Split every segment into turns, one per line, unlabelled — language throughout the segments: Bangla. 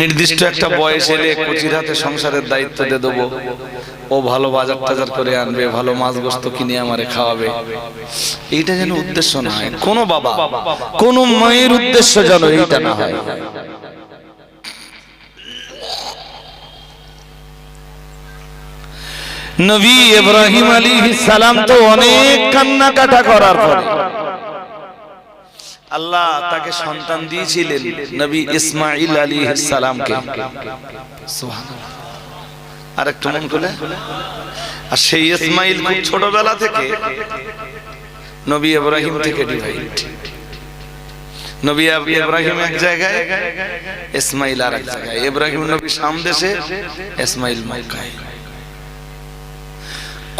নির্দিষ্ট একটা বয়স এলে কচির হাতে সংসারের দায়িত্ব দিয়ে দেবো। ও ভালো বাজার টাজার করে আনবে, ভালো মাছ গোস্ত কিনে আমারে খাওয়াবে। এইটা যেন উদ্দেশ্য না হয়। কোনো বাবা, কোন মায়ের উদ্দেশ্য যেন এইটা না হয়। নবী ইব্রাহিম আলী সালাম তো অনেক কান্নাকাটা করার পরে আল্লাহ তাকে সন্তান দিয়েছিলেন নবী ইসমাইল আলী সালামকে। আর একটু মন করে আর সেই ইসমাইল খুব ছোটবেলা থেকে নবী ইব্রাহিম থেকে ডিভাইড নবী আব- ইব্রাহিম এক জায়গায় ইসমাইল আর এক জায়গায়। ইব্রাহিম নবী সাম দেশে ইসমাইল মক্কায়।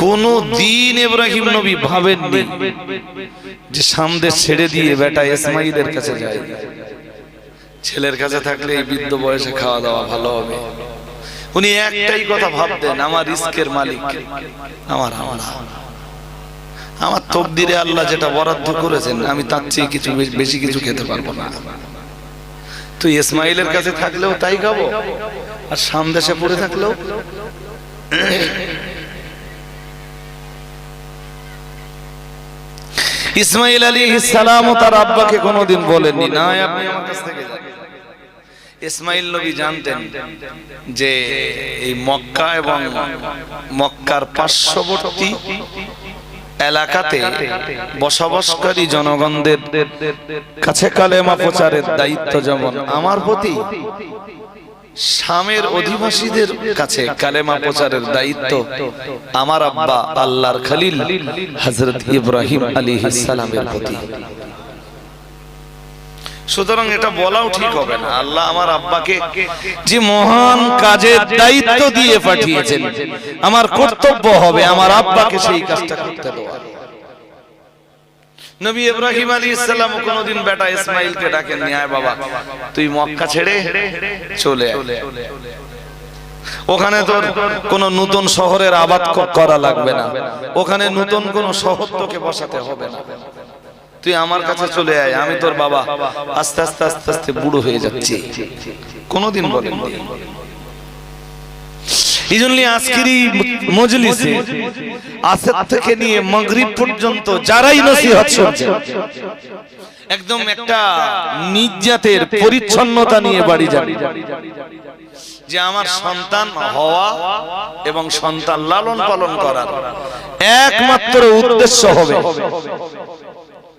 কোন দিন ইব্রাহিম নবী ভাবেননি যে সামনে ছেড়ে দিয়ে বেটা ইসমাইলের কাছে যায়। ছেলের কাছে থাকলে এই বৃদ্ধ বয়সে খাওয়া দাওয়া ভালো হবে। উনি একটাই কথা ভাবতেন, আমার রিস্কের মালিক, আমার আল্লাহ। আমার তকদিরে আল্লাহ যেটা বরাদ্দ করেছেন, আমি তার চেয়ে কিছু বেশি কিছু খেতে পারব না। তো ইসমাইলের কাছে থাকলেও তাই খাব, আর সামদেশে পড়ে থাকলেও ইসমাইল আলী সালাম তার আব্বাকে কোনোদিন বলেননি, না আপনি আমার কাছ থেকে ইসমাইল নবী জানতেন যে এই মক্কা এবং মক্কার পার্শ্ববর্তী এলাকাতে বসবাসকারী জনগণদের কাছে কালেমা প্রচারের দায়িত্ব যেমন আমার প্রতি শামের অধিবাসীদের কাছে কালেমা প্রচারের দায়িত্ব আমার আব্বা আল্লাহর খলিল হযরত ইব্রাহিম আলাইহিস সালামের প্রতি। সুতরাং এটা বলাও ঠিক হবে না। আল্লাহ আমার আব্বাকে যে মহান কাজের দায়িত্ব দিয়ে পাঠিয়েছেন। আমার কর্তব্য হবে আমার আব্বাকে সেই কাজটা করতে দেওয়া। নবী ইব্রাহিম আলী ইসলাম কোনদিন বেটা ইসমাইলকে ডাকেন নিয়ে বাবা, তুই মক্কা ছেড়ে চলে ওখানে তোর কোন নতুন শহরের আবাদ করা লাগবে না। ওখানে নতুন কোন শহর তোকে বসাতে হবে না। তুই আমার কাছে চলে আয়, আমি তোর বাবা। আস্তে আস্তে আস্তে আস্তে বুড়ো হয়ে যাচ্ছি। কোনদিন বলেন এই জন্য আজকের এই মজলিসে আসর থেকে নিয়ে পর্যন্ত যারাই নসিহত শুনছে, একদম একটা পরিচ্ছন্নতা নিয়ে বাড়ি যাবে যে আমার সন্তান হওয়া এবং সন্তান লালন পালন করার একমাত্র উদ্দেশ্য হবে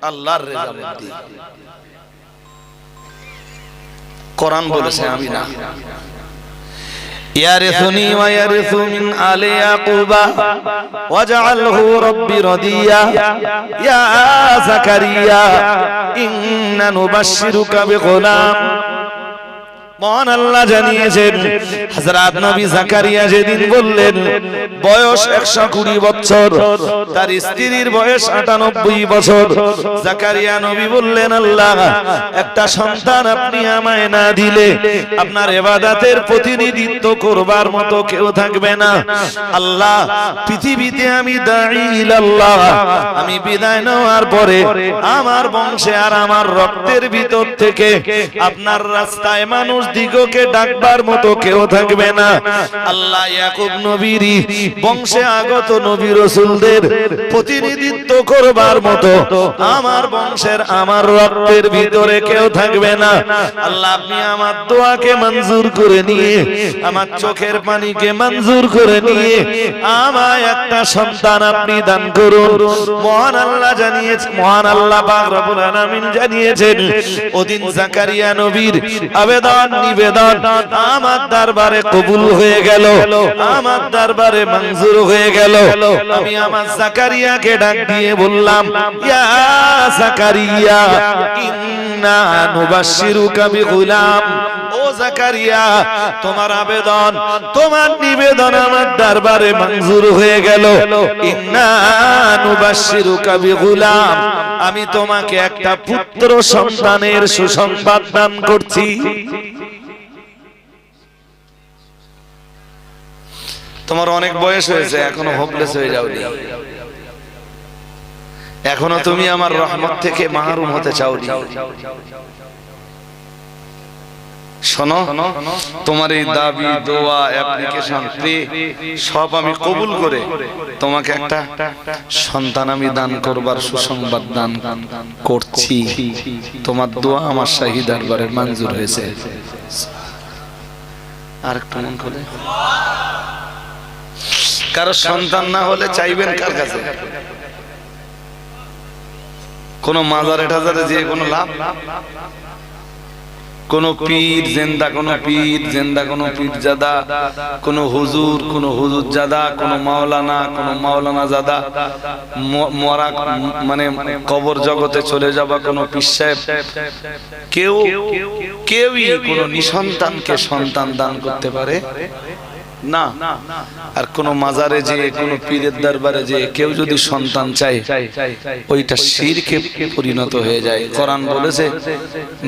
আল্লাহর কোরআন বলেছে আমি না يرثني ويرث من آل يعقوب واجعله ربي رضيا يا زكريا إنا نبشرك بغلام মহান আল্লাহ জানিয়েছেন। হযরত নবী জাকারিয়া যেদিন বললেন, বয়স 120 বছর, তার স্ত্রীর বয়স 98 বছর। জাকারিয়া নবী বললেন, আল্লাহ, একটা সন্তান আপনি আমায় না দিলে আপনার ইবাদতের প্রতিনিধিত্ব করবার মতো কেউ থাকবে না। আল্লাহ, পৃথিবীতে আমি দাঈ ইলাল্লাহ, আমি বিদায় নেওয়ার পরে আমার বংশে আর আমার রক্তের ভিতর থেকে আপনার রাস্তায় মানুষ দিগকে ডাকবার মতো কেউ থাকবে না। আল্লাহ ইয়াকুব নবীরই বংশে আগত নবী রসুলদের প্রতিনিধিত্ব করবার মতো আমার বংশের আমার রক্তের ভিতরে কেউ থাকবে না। আল্লাহ আপনি আমার দোয়াকে মঞ্জুর করে নিয়ে, আমার চোখের পানিকে মঞ্জুর করে নিয়ে, আমায় একটা সন্তান আপনি দান করুন। মহান আল্লাহ জানিয়েছে, মহান আল্লাহ পাক রব্বুল আলামিন জানিয়েছেন, ওদিন জাকারিয়া নবীর আবেদন নিবেদন আমার দরবারে কবুল হয়ে গেল। আমার দরবারে মঞ্জুর হয়ে গেল। আমি আমার জাকারিয়াকে ডাক দিয়ে বললাম, ইয়া জাকারিয়া, ইন্না নুবাশশিরুকা বিগুলাম তোমার আবেদন, তোমার নিবেদন আমার দরবারে মঞ্জুর হয়ে গেল। আমি তোমাকে একটা পুত্র সন্তানের সুসংবাদ দান করছি। তোমার অনেক বয়স হয়েছে, এখনও হোপলেস হয়ে যাওনি। এখনও তুমি আমার রহমত থেকে মাহরুম হতে চাওনি। শোনো তোমার এই দাবি দোয়া অ্যাপ্লিকেশন সব আমি কবুল করে তোমাকে একটা সন্তান আমি দান করবার সুসংবাদ দান করছি। তোমার দোয়া আমার শাহী দরবারে মঞ্জুর হয়েছে। আর একটু মন করে কারও সন্তান না হলে চাইবেন কার কাছে? কোন মাজারে টাজারে যে কোনো লাভ? কোন পীর, জেন্দা কোন পীর, জেন্দা কোন পীর জাদা কোন হুজুর কোন হুজুর জাদা কোন মাওলানা কোন মাওলানা জাদা মরা মানে কবর জগতে চলে যাবা কোন পীর সাহেব। কেউ, কেউই কোন নিসন্তানকে সন্তান দান করতে পারে। না। আর কোন মাজারে যে, কোন পীরের দরবারে যে কেউ যদি সন্তান চায়, ওইটা শিরকে পরিণত হয়ে যায়। কোরআন বলেছে,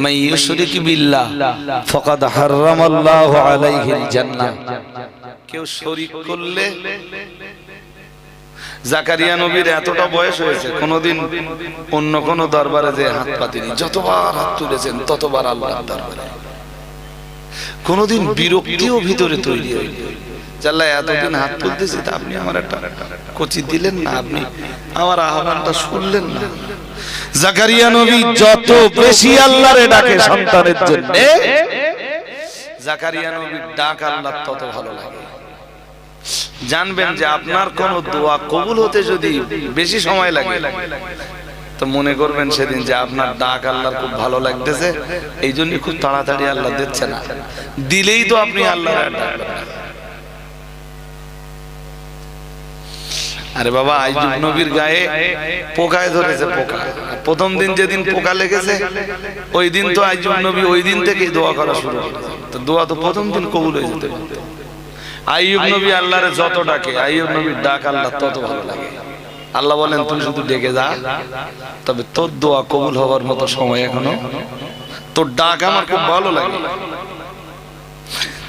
মাই ইউশরিক বিল্লাহ, ফাকাদ হারামাল্লাহু আলাইহিল জান্নাহ। কেউ শরীক করলে জাকারিয়া নবীর এতটা বয়স হয়েছে, কোনোদিন অন্য কোন দরবারে যে হাত পাতিনি। যতবার হাত তুলেছেন, ততবার আল্লাহর দরবারে। কোনোদিন বিরক্তিও ভিতরে তৈরি হয়নি। জাল্লা এতদিন হাত তুলতেছি তা আপনি আমার একটা কচি দিলেন না আপনি আমার আহ্বানটা শুনলেন না। জাকারিয়া নবী যত বেশি আল্লাহরে ডাকে সন্তানের জন্য জাকারিয়া নবীর ডাক আল্লাহ তত ভালো লাগে। জানবেন যে আপনার কোন দোয়া কবুল হতে যদি বেশি সময় লাগে। তো মনে করবেন সেদিন যে আপনার ডাক আল্লাহর খুব ভালো লাগতেছে, এই জন্য খুব তাড়াতাড়ি আল্লাহ দিচ্ছে না। দিলেই তো আপনি আল্লাহর আর বাবা, আইজুব নবীর গায়ে পোকায় ধরেছে পোকা। প্রথম দিন যেদিন পোকা লেগেছে, ওই দিন তো আইজুব নবী ওই দিন থেকেই দোয়া করা শুরু তো দোয়া তো প্রথম দিন কবুল হয়ে যেতে। আইয়ুব নবী আল্লাহরে যত ডাকে, আইয়ুব নবীর ডাক আল্লাহ তত ভালো লাগে। আল্লাহ বলেন তুই শুধু ডেকে যা তবে তোর দোয়া কবুল হওয়ার মতো সময় এখনও। তোর ডাক আমার খুব ভালো লাগে।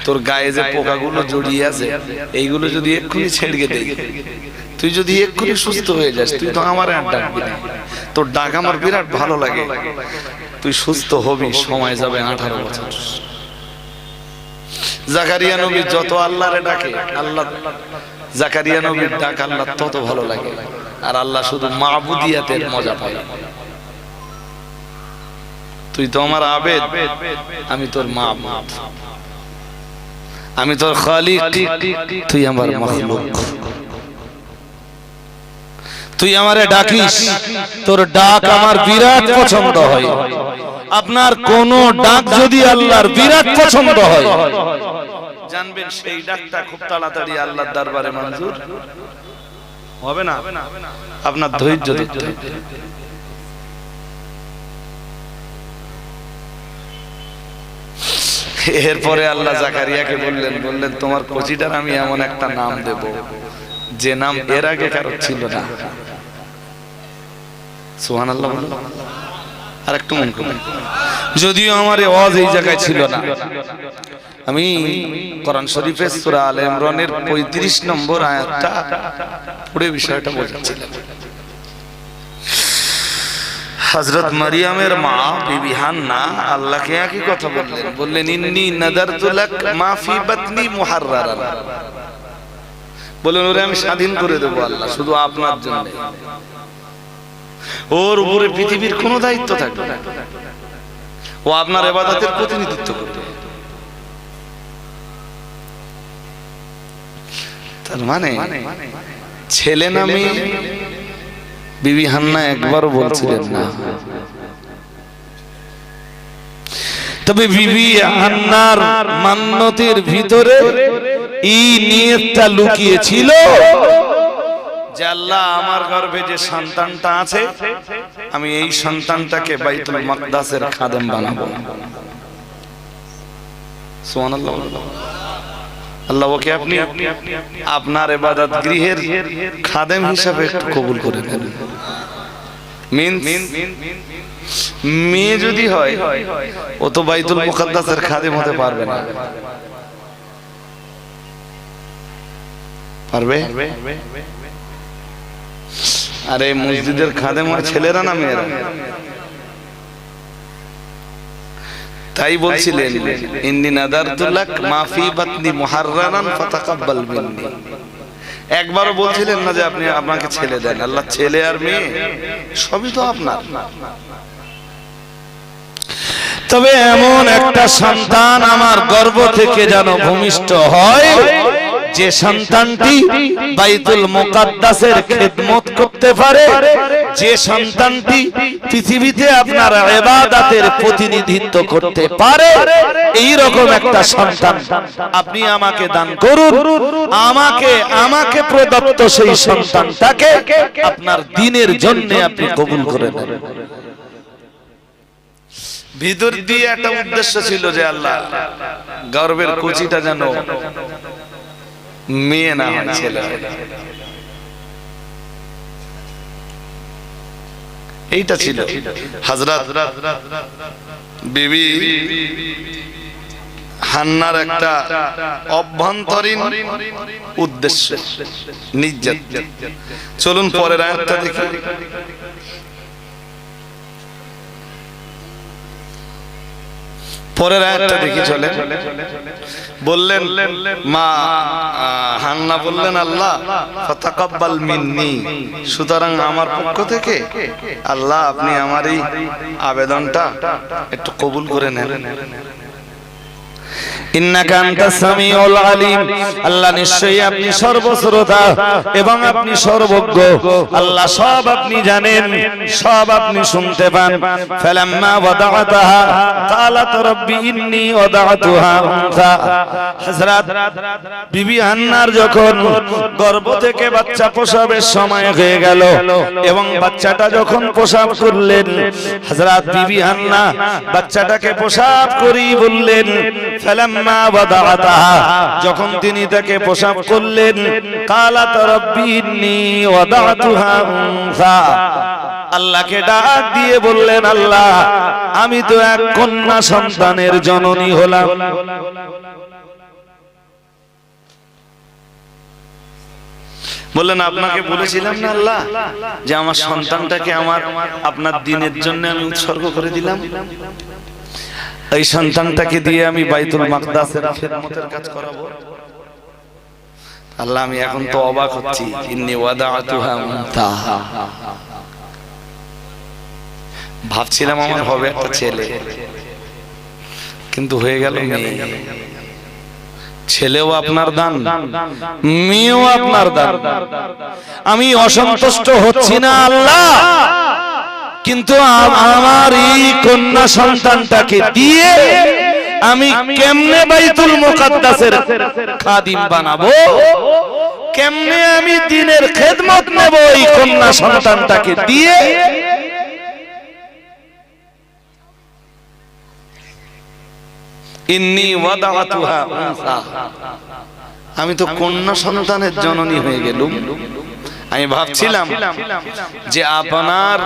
তোর গায়ে যে পোকাগুলো জড়িয়ে আছে, এইগুলো যদি এক্ষুনি ছেড়ে দেই তুই যদি এক্ষুনি সুস্থ হয়ে যাস, তুই তো আমার আর ডাকবি না। তোর ডাক আমার বিরাট ভালো লাগে। তুই সুস্থ হবি, সময় যাবে আঠারো বছর। জাকারিয়া নবী যত আল্লাহরে ডাকে, আল্লাহ জাকারিয়া নবীর ডাক আল্লাহ তত ভালো লাগে। আর আল্লাহ শুধু মাহবুদিয়াতের মজা পায় তুই তো আমার আবেদ, আমি তোর মা আমি তোর খালিক, তুই আমার তুই আমারে ডাকিস, তোর ডাক আমার বিরাট পছন্দ হয়। আপনার কোন ডাক যদি আল্লাহর বিরাট পছন্দ হয়। জানবেন সেই ডাকটা খুব তাড়াতাড়ি আল্লাহর দরবারে মঞ্জুর। হবে না? আপনার ধৈর্য এরপরে আল্লাহ জাকারিয়াকে বললেন বললেন তোমার কচিটার আমি এমন একটা নাম দেব যে নাম এর আগে কারও ছিল না। সুহান আল্লাহ আর একটু মন করবেন যদিও আমার ওয়াজ এই জায়গায় ছিল না। আমি কোরআন শরীফের সূরা আলে ইমরানের 35 নম্বর আয়াতটা পড়ে বিষয়টা বোঝাচ্ছিলাম। হযরত মারিয়ামের মা, বিবি হান্না, আল্লাহকে একই কথা বললেন। বললেন, ইন্নী নাদারতু লাক মা ফি বাতনি মুহাররারান। বলেন ওরে আমি স্বাধীন করে দেবো আল্লাহ, শুধু আপনার জন্য। ওর উপরে পৃথিবীর কোনো দায়িত্ব থাকবে না। ও আপনার এবাদতের প্রতিনিধিত্ব করবে। তার মানে ছেলে নামে বিবি হান্না একবারও বলছিলেন না। তবে বিবি হান্নার মান্যতের ভিতরে এই নিয়তটা লুকিয়েছিল। যে আল্লাহ আমার গর্ভে যে সন্তানটা আছে আমি এই সন্তানটাকে বাইতুল মাকদাসের খাদেম বানাবো। সুবহানাল্লাহ। আল্লাহ, ওকে আপনি আপনার এবাদত গৃহের খাদেম হিসাবে কবুল করে মিন মেয়ে যদি হয়, ও তো বাইতুল মুকাদ্দাসের খাদেম হতে পারবে না। পারবে? আরে মসজিদের খাদেম হয় ছেলেরা না মেয়েরা? তাই বলছিলেন, ইন্নি নাদারতুল্লাক মাফি বাতনি মিন্নি। একবারও বলছিলেন না যে আপনি আপনাকে ছেলে দেন। আল্লাহ ছেলে আর মেয়ে, সবই তো আপনার। তবে এমন একটা সন্তান আমার গর্ব থেকে যেন ভূমিষ্ঠ হয়। যে সন্তানটি বাইতুল মুকাদ্দাসের খেদমত করতে পারে, যে সন্তানটি পৃথিবীতে আপনার ইবাদতের প্রতিনিধিত্ব করতে পারে এই রকম একটা সন্তান। আপনি আমাকে দান করুন, আমাকে আমাকে প্রদত্ত সেই সন্তানটাকে আপনার দিনের জন্য আপনি কবুল করে নেন। ভিতর দিয়ে একটা উদ্দেশ্য ছিল যে আল্লাহ, গর্বের কুচিটা যেন মেয়ে না হয় ছেলে এইটা ছিল হাজরাত বিবি হান্নার একটা অভ্যন্তরীণ উদ্দেশ্য নির্যাত চলুন পরের আয়াতটা দেখি। পরের আয়াতটা দেখি চলে বললেন মা হান্না বললেন আল্লাহ ফাতাকাব্বাল মিন্নি। সুতরাং আমার পক্ষ থেকে আল্লাহ আপনি আমার এই আবেদনটা একটু কবুল করে নেন। এবং আপনি জানেন, সব আপনি শুনতে হান্নার যখন গর্ভ থেকে বাচ্চা প্রসবের সময় হয়ে গেল এবং বাচ্চাটা যখন প্রসাব করলেন, হযরত বিবি হান্না বাচ্চাটাকে প্রসাব করি বললেন ফালাম্মা ওয়াদাআতাহা যখন তিনি তাকে প্রসাব করলেন কালাত রব্বি ইন্নী ওয়াদাতুহা উনসা। আল্লাহকে ডাক দিয়ে বললেন, আল্লাহ, আমি তো এক কন্যা সন্তানের জননী হলাম। বললেন, আপনাকে বলেছিলাম না আল্লাহ, যে আমার সন্তানটাকে আমার আপনার দিনের জন্য আমি উৎসর্গ করে দিলাম? এই সন্তানটাকে দিয়ে আমি বাইতুল মাকদাসের খেদমতের কাজ করাবো। আল্লাহ, আমি এখন তো অবাক হচ্ছি। ইন্নি ওয়াদাআতুহা মুনতা ভাবছিলাম আমার হবে একটা ছেলে। কিন্তু হয়ে গেল ছেলেও আপনার দান, মেয়েও আপনার দান। আমি অসন্তুষ্ট হচ্ছি না, আল্লাহ। কিন্তু আমার এই কন্যা সন্তানটাকে দিয়ে আমি কেমনে বাইতুল মুকাদ্দাসের খাদিম বানাবো? কেমনে আমি দিনের খেদমত নেব এই কন্যা সন্তানটাকে দিয়ে? ইন্নি ওয়াদাআতুহা উনসা। আমি তো কন্যা সন্তানের জননী হয়ে গেলুম। আমি ভাবছিলাম যে আপনার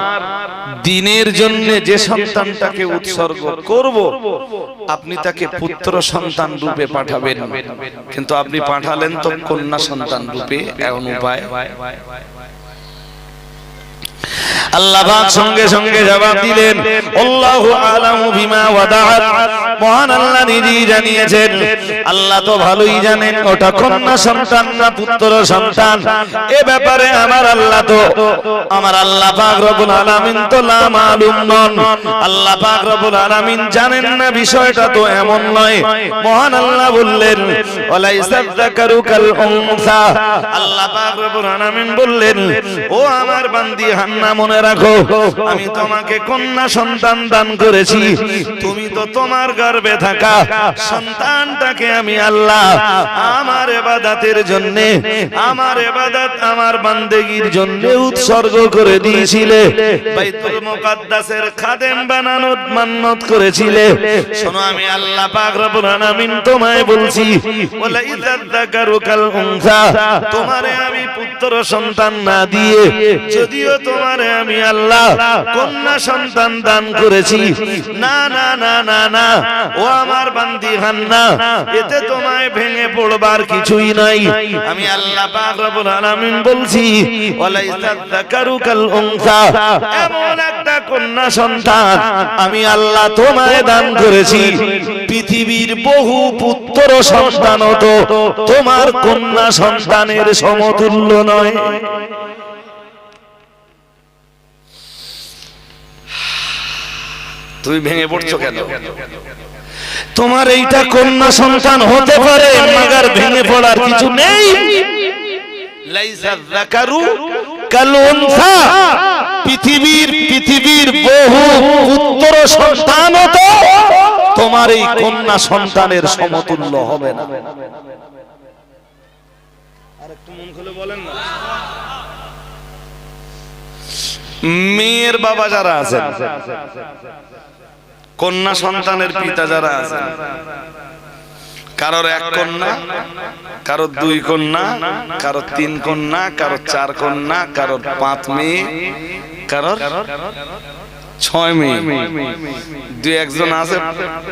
দিনের জন্য যে সন্তানটাকে উৎসর্গ করব আপনি তাকে পুত্র সন্তান রূপে পাঠাবেন কিন্তু আপনি পাঠালেন তো কন্যা সন্তান রূপে এমন উপায়। আল্লাহ পাক সঙ্গে সঙ্গে জবাব দিলেন, আল্লাহু আলামু বিমা ওয়াদাআত। মহান আল্লাহ নিজেই জানিয়েছেন, আল্লাহ তো ভালোই জানেন, ওটা কন্যা সন্তান না পুত্র সন্তান। এ ব্যাপারে আমার আল্লাহ তো, আমার আল্লাহ পাক রব্বুল আলামিন তো লা মালুম নন। আল্লাহ পাক রব্বুল আলামিন জানেন না, বিষয়টা তো এমন নয়। মহান আল্লাহ বললেন, ওয়ালাইসা যাকারু কাল আল্লাহ পাক রব্বুল আলামিন বললেন, ও আমার বান্দি হান্না মনে রাখো। আমি তোমাকে কন্যা সন্তান দান করেছি। তুমি তো তোমার থাকা। সন্তানটাকে আমি আল্লাহ আমার এবাদাতের জন্য, আমার এবাদাত আমার বান্দেগীর জন্য উৎসর্গ করে দিয়েছিলে। বাইতুল খাদেম বানানোর মান্নত করেছিলে। শোনো, আমি আল্লাহ পাক রব্বুল আলামিন তোমায় বলছি উনসা। তোমারে আমি পুত্র সন্তান না দিয়ে, যদিও তোমারে আমি আমি আল্লাহ কন্যা সন্তান দান করেছি। না না না না না। ও আমার বান্দি হান্না এতে তোমায় ভেঙে পড়বার কিছুই নাই। আমি আল্লাহ পাক রব্বুল আলামিন বলছি, ওয়ালাইসা যাকারু কাল উনসা। এমন একটা কন্যা সন্তান আমি আল্লাহ তোমায় দান করেছি। পৃথিবীর বহু পুত্র সন্তানও তো তোমার কন্যা সন্তানের সমতুল্য নয়। তুমি ভেঙে পড়ছো কেন? তোমার এইটা কন্যা সন্তান হতে পারে মাগার ভেঙে পড়ার কিছু নেই। লাইসা যাকারু কাল উনসা পৃথিবীর পৃথিবীর বহু পুত্র সন্তানও তো তোমার এই কন্যা সন্তানের সমতুল্য হবে না। আরেকটু খুলে বলেন না। মেয়ের বাবা যারা আছেন কন্যা সন্তানের পিতা যারা আছেন কারোর এক কন্যা, কারোর দুই কন্যা, কারোর তিন কন্যা, কারোর চার কন্যা, কারোর পাঁচ মেয়ে, কারোর ছয় মেয়ে। দুই একজন আছে,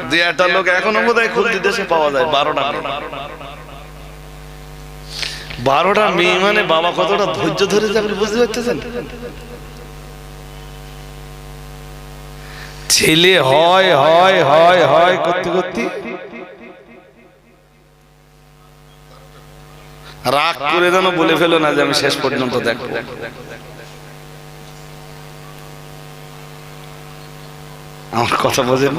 দুই একটা লোক এখনও বোধ হয় খুলতি দেশে পাওয়া যায়, বারোটা বারোটা মেয়ে মানে বাবা কতটা ধৈর্য ধরে যাবেন বুঝতে পারতেছেন? ছেলে হয় হয় হয় হয় করতে করতে রাগ করে যেন বলে ফেলো না যে আমি শেষ পর্যন্ত দেখব আমার কথা বোঝেন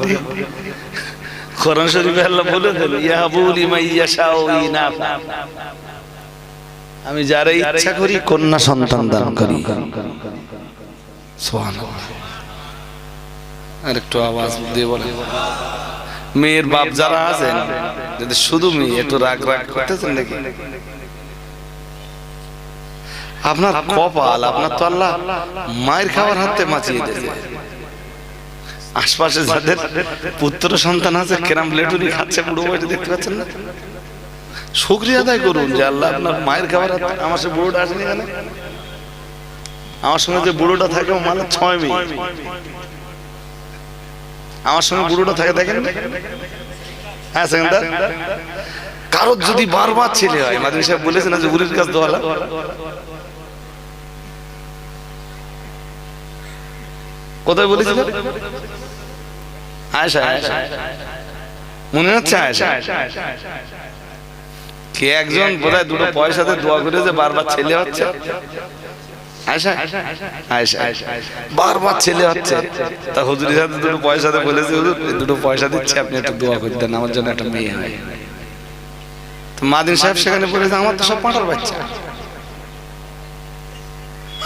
কোরআন শরীফে আল্লাহ বলে দেন ইয়াহাবুল ইমাইয়াশাউ ইনাফা আমি যারা ইচ্ছা করি কন্যা সন্তান দান করি সুবহানাল্লাহ আর একটু আওয়াজ দিয়ে বলে মেয়ের বাপ যারা আছেন, যদি শুধু মেয়ে, একটু রাগ রাগ করতেছেন নাকি? আপনার কপাল, আপনার তো আল্লাহ মায়ের খাবার হাতে মাচিয়ে দিয়েছে আশপাশে যাদের পুত্র সন্তান আছে, কেরাম লেটুরি খাচ্ছে, বুড়ো বয়সে দেখতে পাচ্ছেন না? শুক্রিয়া আদায় করুন যে আল্লাহ আপনার মায়ের খাবার হাতে, আমার সে বুড়োটা আসেনি এখানে? আমার সঙ্গে যে বুড়োটা থাকে মানে ছয় মেয়ে। আমার সঙ্গে বুড়োটা থাকে দেখেন? হ্যাঁ সেকেন্দার। কারোর যদি বারবার ছেলে হয় মাদিনী সাহেব বলেছেন যে বুড়ির কাছ দোয়ালা? কোথায় বলেছিল? আয়সা আয়সা মনে হচ্ছে আয়সা কে একজন বোধহয় দুটো পয়সাতে দোয়া করে যে বারবার ছেলে হচ্ছে? বারবার ছেলে হচ্ছে। তা দুটো বলেছে দুটো পয়সা আপনি আমার জন্য একটা মেয়ে হয়। তো সাহেব সেখানে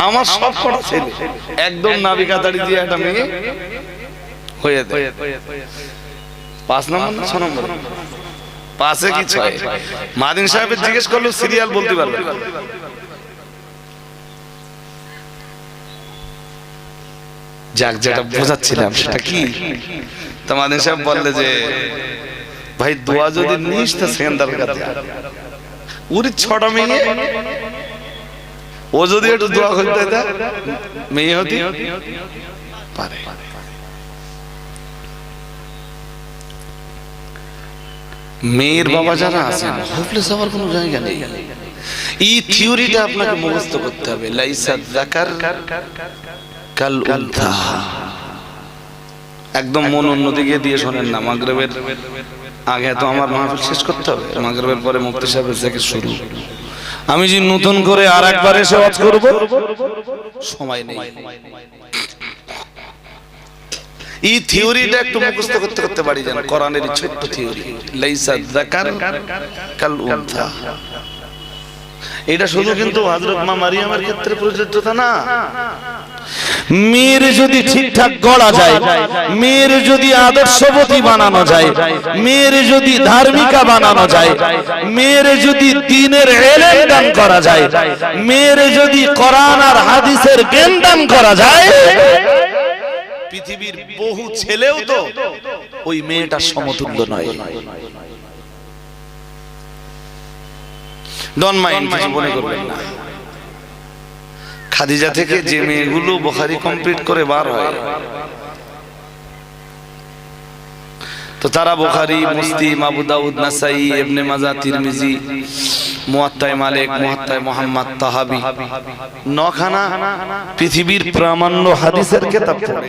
আমার সব ছেলে, একদম দিয়ে একটা মেয়ে হয়ে নম্বর ছ নম্বর? মাদিন সাহেবের জিজ্ঞেস করল সিরিয়াল বলতে পারবে যাক যেটা বোঝাচ্ছিলাম সেটা কি তো মাদিন সাহেব বললে যে ভাই দোয়া যদি নিস তা সেকেন্দার কাছে ছটা মেয়ে ও যদি একটু দোয়া করতে দেয় মেয়ে হতে পারে মেয়ের বাবা যারা আছেন হোপলেস হওয়ার কোনো জায়গা নেই এই থিওরিটা আপনাকে মুখস্থ করতে হবে লাইসা যাকার কাল উনথা একদম মন অন্যদিকে দিয়ে শোনেন না মাগরেবের আগে তো আমার মাহফিল শেষ করতে হবে মাগরেবের পরে মুক্তি সাহেবের থেকে শুরু। আমি যে নতুন করে আর একবার এসে ওয়াজ করব সময় নেই। এই থিওরিটা একটু মুখস্থ করতে করতে পারি যেন কোরআনের ছোট্ট থিওরি। লাইসা যাকার কাল উনথা এটা শুধু কিন্তু হযরত মা মারিয়ামের ক্ষেত্রে প্রযোজ্য তা না। মেয়ের যদি ঠিকঠাক গড়া যায় মেয়ের যদি আদর্শবতী বানানো যায় মেয়ের যদি ধার্মিকা বানানো যায় মেয়ের যদি দিনের এলেম দান করা যায় মেয়ের যদি কোরআন আর হাদিসের জ্ঞান দান করা যায়, পৃথিবীর বহু ছেলেও তো ওই মেয়েটার সমতুল্য নয়। ডন মাইন্ড মনে করবেন না। খাদিজা থেকে যে মেয়েগুলো বোখারি কমপ্লিট করে বার হয়। তো তারা বোখারি মুসলিম আবু দাউদ নাসাই ইবনে মাজা তিরমিজি মুয়াত্তায় মালিক মুয়াত্তায় মোহাম্মদ তাহাবি। নখানা পৃথিবীর প্রামাণ্য হাদিসের কিতাব পড়ে।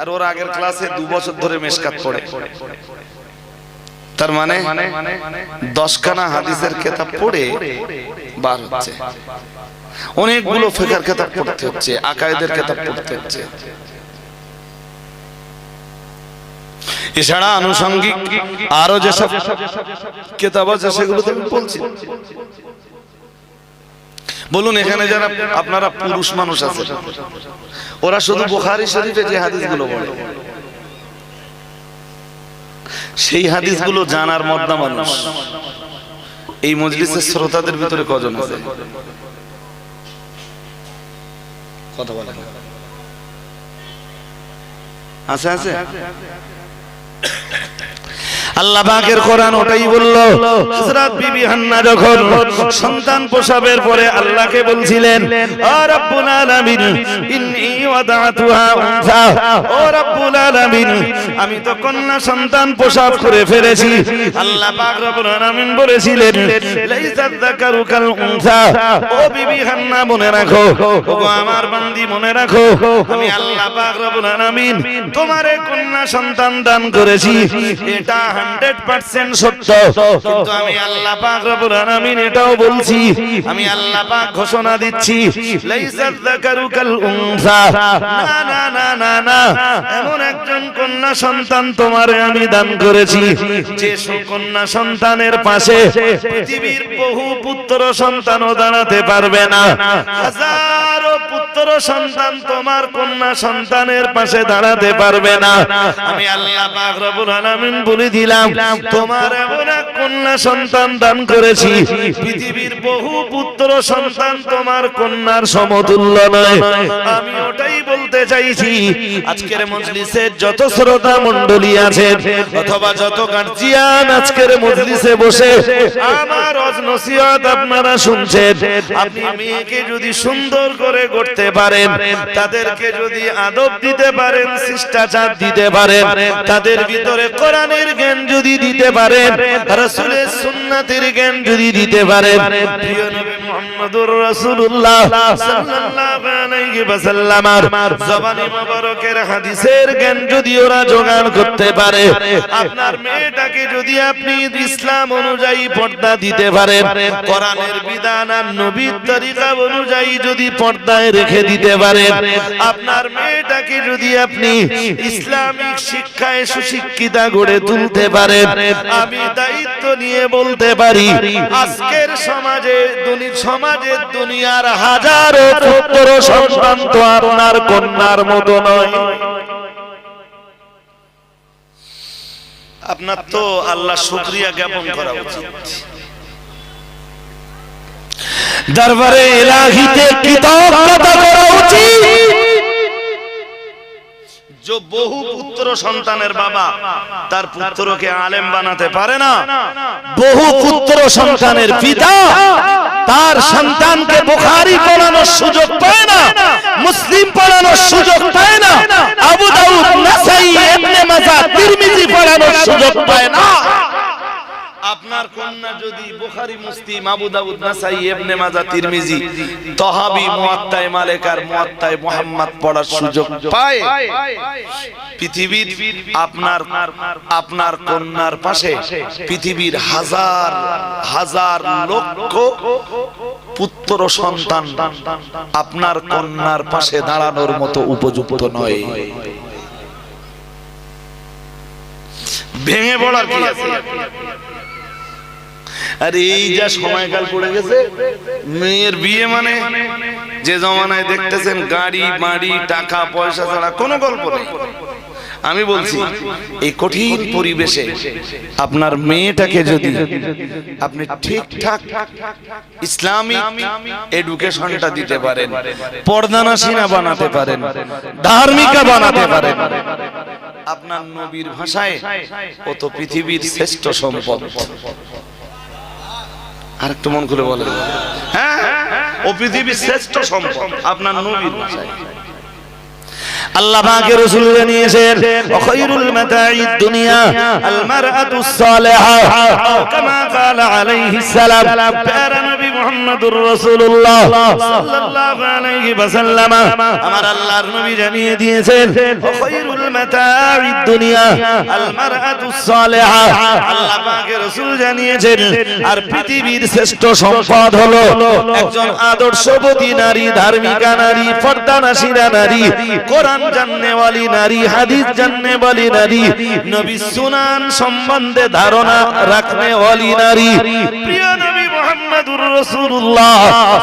আর ওর আগের ক্লাসে দু বছর ধরে মেশকাত পড়ে। তার মানে দশখানা হাদিসের কিতাব পড়ে বার হচ্ছে। অনেকগুলো ফেকার কিতাব পড়তে হচ্ছে, আকায়েদের কিতাব পড়তে হচ্ছে। এছাড়া আনুষঙ্গিক আরও যেসব কেতাব আছে, সেগুলো তো আমি বলছি। বলুন, এখানে যারা আপনারা পুরুষ মানুষ আছে ওরা শুধু বুখারী শরীফে যে হাদিসগুলো বলে, সেই হাদিসগুলো জানার মদ্দা মানুষ। এই মজলিসের শ্রোতাদের ভিতরে কজন আছে? কথা বলে। আছে আছে? আল্লাহ কোরআন ওটাই বলল। হযরত বিবি হান্না যখন সন্তান প্রসবের পরে আল্লাহকে বলছিলেন ও রব্বুল আলামিন, ইন্নী ওয়াদাতুহা উনসা। ও রব্বুল আলামিন, আমি তো কন্যা সন্তান প্রসব করে ফেলেছি। আল্লাহ পাক রব্বুল আলামিন বলেছিলেন যাকারু কাল উনসা। ও বিবি হান্না, মনে রাখো। আমার বান্দি, মনে রাখো। আমি আল্লাহ পাক রব্বুল আলামিন তোমারে কন্যা সন্তান দান করেছি। এটা আমি দান করেছি, যে কন্যা সন্তানের পাশে পৃথিবীর বহু পুত্র সন্তানও দাঁড়াতে পারবে না। হাজারো পুত্র সন্তান তোমার কন্যা সন্তানের পাশে দাঁড়াতে পারবে না। আমি আল্লাহ বলে দিলাম তোমার এমন এক কন্যা সন্তান দান করেছি। পৃথিবীর বহু পুত্র সন্তান তোমার কন্যার সমতুল্য নয়। আমি ওটাই বলতে চাইছি। আজকের মজলিসে যত শ্রোতা মণ্ডলী আছেন অথবা যত গার্জিয়ান আজকের মজলিসে বসে আমার নসিহত আপনারা শুনছেন। আপনি মেয়েকে যদি সুন্দর করে করতে পারেন তাদেরকে যদি আদব দিতে পারেন শিষ্টাচার দিতে পারেন তাদের ভিতরে কোরআনের জ্ঞান যদি দিতে পারেন রাসূলের সুন্নাতের জ্ঞান যদি দিতে পারেন প্রিয় নবী মুহাম্মদুর রাসূলুল্লাহ সাল্লাল্লাহু আলাইহি ওয়াসাল্লামার জবানি মোবারকের হাদিসের জ্ঞান যদি ওরা জোগাড় করতে পারে, আপনার মেয়েটাকে যদি আপনি ইসলাম অনুযায়ী পর্দা দিতে পারেন কোরআনের বিধান আর নবীর তরিকা অনুযায়ী যদি পর্দায় রেখে দিতে পারেন আপনার মেয়েটাকে যদি আপনি ইসলামিক শিক্ষায় সুশিক্ষিতা গড়ে তুলতে পারেন, আমি দায়িত্ব নিয়ে বলতে পারি। আজকের সমাজে দুনি সমাজের দুনিয়ার হাজারো পুত্র সন্তান তো আপনার কন্যার মতো নয়। আপনার তো আল্লাহ শুক্রিয়া জ্ঞাপন করা উচিত। দরবারে এলাহিতে কৃতজ্ঞতা করা উচিত। বহু পুত্র সন্তানের বাবা, তার পুত্রকে আলেম বানাতে পারে না। বহু পুত্র সন্তানের পিতা, তার সন্তানকে বুখারি পড়ানোর সুযোগ পায় না, মুসলিম পড়ানোর সুযোগ পায় না, আবু দাউদ নাসাই, ইবনে মাজাহ তিরমিজি পড়ানোর সুযোগ পায় না। আপনার কন্যা যদি বুখারী, মুসলিম, আবু দাউদ, নাসাই, ইবনে মাজাহ তিরমিজি, তহাবি মুয়াত্তায়ে মালিক আর মুয়াত্তায়ে মুহাম্মদ পড়ার সুযোগ পায়, পৃথিবীর আপনার আপনার কন্যার পাশে পৃথিবীর হাজার হাজার লক্ষ পুত্র সন্তান আপনার কন্যার পাশে দাঁড়ানোর মতো উপযুক্ত নয়। ভেঙে পড়ার কি আছে? আর এই যা সময়কাল পড়ে গেছে মেয়ের বিয়ে মানে যে জমানায় দেখতেছেন গাড়ি বাড়ি টাকা পয়সা ছাড়া কোনো গল্প নেই। আমি বলছি এই কঠিন পরিবেশে আপনার মেয়েটাকে যদি আপনি ঠিকঠাক ইসলামিক এডুকেশনটা দিতে পারেন পর্দানাসীনা বানাতে পারেন ধার্মিকা বানাতে পারেন। আপনার নবীর ভাষায় ও তো পৃথিবীর শ্রেষ্ঠ সম্পদ। আর একটু মন খুলে বলেন। হ্যাঁ ও পৃথিবীর শ্রেষ্ঠ সম্পদ। আপনার নবীর ভাষায়। আল্লাহ পাকের রাসূল জানিয়েছেন খায়রুল মাতাঈদ দুনিয়া আল মারআতুস সালিহা কামা ক্বালা আলাইহিস সালাম, প্যারা নবী মুহাম্মদুর রাসূলুল্লাহ সাল্লাল্লাহু আলাইহি ওয়াসাল্লাম আমার আল্লাহর নবী জানিয়ে দিয়েছেন খায়রুল মাতাঈদ দুনিয়া আল মারআতুস সালিহা আল্লাহ পাকের রাসূল জানিয়েছেন, আর পৃথিবীর শ্রেষ্ঠ সম্পদ হলো একজন আদর্শবতী নারী, ধার্মিকা নারী পর্দানাশীরা নারী, কোরআন জাননে वाली নারী, হাদিস জাননে वाली নারী। নবী সুনান সম্বন্ধে ধারণা রাখনে ওয়ালি নারী। প্রিয় মুহাম্মদুর রাসূলুল্লাহ।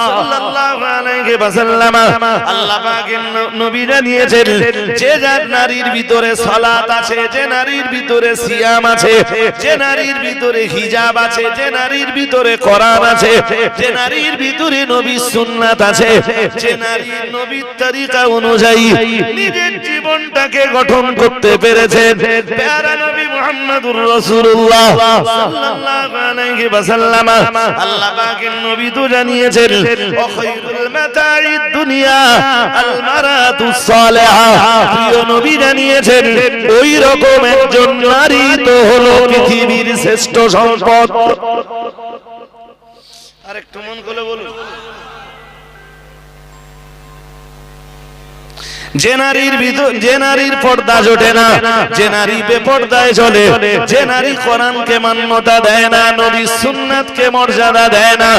সাল্লাল্লাহু আলাইহি ওয়াসাল্লাম। আল্লাহ পাকের ন- নবী জানিয়েছেন যে যার নারীর ভিতরে সালাত আছে, যে নারীর ভিতরে সিয়াম আছে, যে নারীর ভিতরে হিজাব আছে, যে নারীর ভিতরে কোরআন আছে, যে নারীর ভিতরে নবী সুন্নাত আছে, যে নারীর নবীর তরিকা অনুযায়ী নিজের জীবনটাকে গঠন করতে পেরেছেন। প্যারা নবী মুহাম্মদুর রাসূলুল্লাহ। সাল্লাল্লাহু আলাইহি ওয়াসাল্লাম। আল্লাহ পাকের নবী তো জানিয়েছেন, ও খায়রুল মাতাঈদ দুনিয়া, আল মারাতুস সালিহা। প্রিয় নবী জানিয়েছেন, ওই রকম একজন নারী তো হলো পৃথিবীর শ্রেষ্ঠ সম্পদ। আরেকটু মন করে বলুন। যে নারীর ভিতর যে নারীর পর্দা জোটে না, যে নারী বেপর্দায় চলে, যে নারী কোরআনকে মান্যতা দেয় না সুন্নাতকে মর্যাদা দেয় না।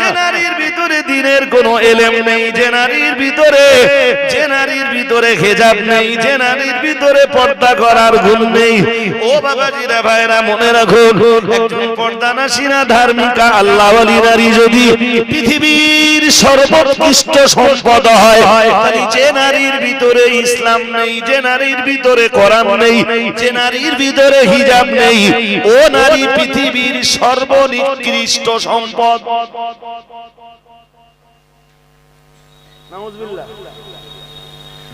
যে নারীর ভিতরে দিনের কোনো এলেম নেই, যে নারীর ভিতরে যে নারীর ভিতরে হেজাব নেই, যে নারীর ভিতরে পর্দা করার গুণ নেই। ও বাবাজিরা, ভাইরা, মনে রাখুন, একজন পর্দা নাসিনা ধার্মিকা আল্লাহওয়ালি নারী যদি পৃথিবীর সর্বোৎকৃষ্ট সম্পদ হয় যে নারীর ভিতরে ইসলাম নেই যে নারীর ভিতরে কোরআন নেই যে নারীর ভিতরে হিজাব নেই ও নারী পৃথিবীর সর্বনিকৃষ্ট সম্পদ।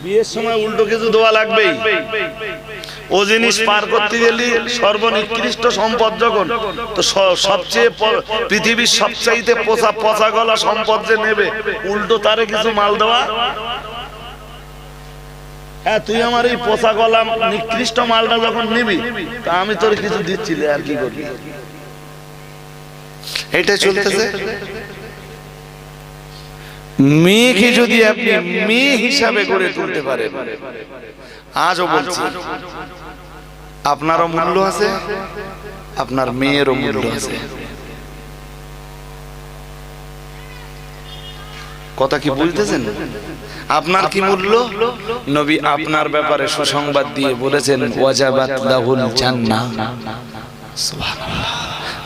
বিয়ের সময় উল্টো কিছু দেওয়া লাগবেই। ও জিনিস পার করতে গেলে সর্বনিকৃষ্ট সম্পদ যখন তো সবচেয়ে পৃথিবীর সবচাইতে পচা পচা গলা সম্পদ যে নেবে উল্টো তারে কিছু মাল দেওয়া? হ্যাঁ তুই আমার এই পচা গলা নিকৃষ্ট মালটা যখন নিবি তা আমি তোর কিছু দিচ্ছিলে আর কি করবি? এটা চলতেছে? মেয়েকে যদি আপনি মেয়ে হিসাবে গড়ে তুলতে পারেন। আজও বলছি। আপনারও মূল্য আছে আপনার মেয়েরও মূল্য আছে। কথা কি বুঝতেছেন আপনার কি মূল্য? নবী আপনার ব্যাপারে সুসংবাদ দিয়ে বলেছেন ওয়াজাবাত লাহুল জান্নাহ। সুবহানাল্লাহ।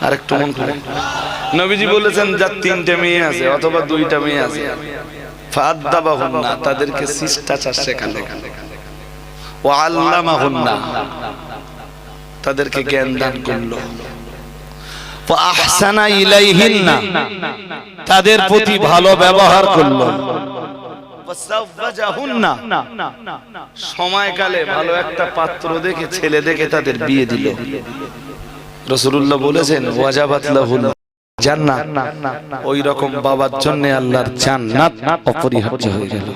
আরেকটু মন করে নবীজি বলেছেন যার তিনটে মেয়ে আছে অথবা দুইটা মেয়ে আছে ফাদ্দাবাহুন্না তাদেরকে শিষ্টাচার শেখালো ও আল্লামাহুন্না তাদেরকে জ্ঞান দান করল। তাদের প্রতি ভালো ব্যবহার করল। সময়কালে ভালো একটা পাত্র দেখে ছেলে দেখে তাদের বিয়ে দিল। রসুল্লাহ বলেছেন জান্নাত। ওই রকম বাবার জন্য আল্লাহর জান্নাত অপরিহার্য হয়ে গেল।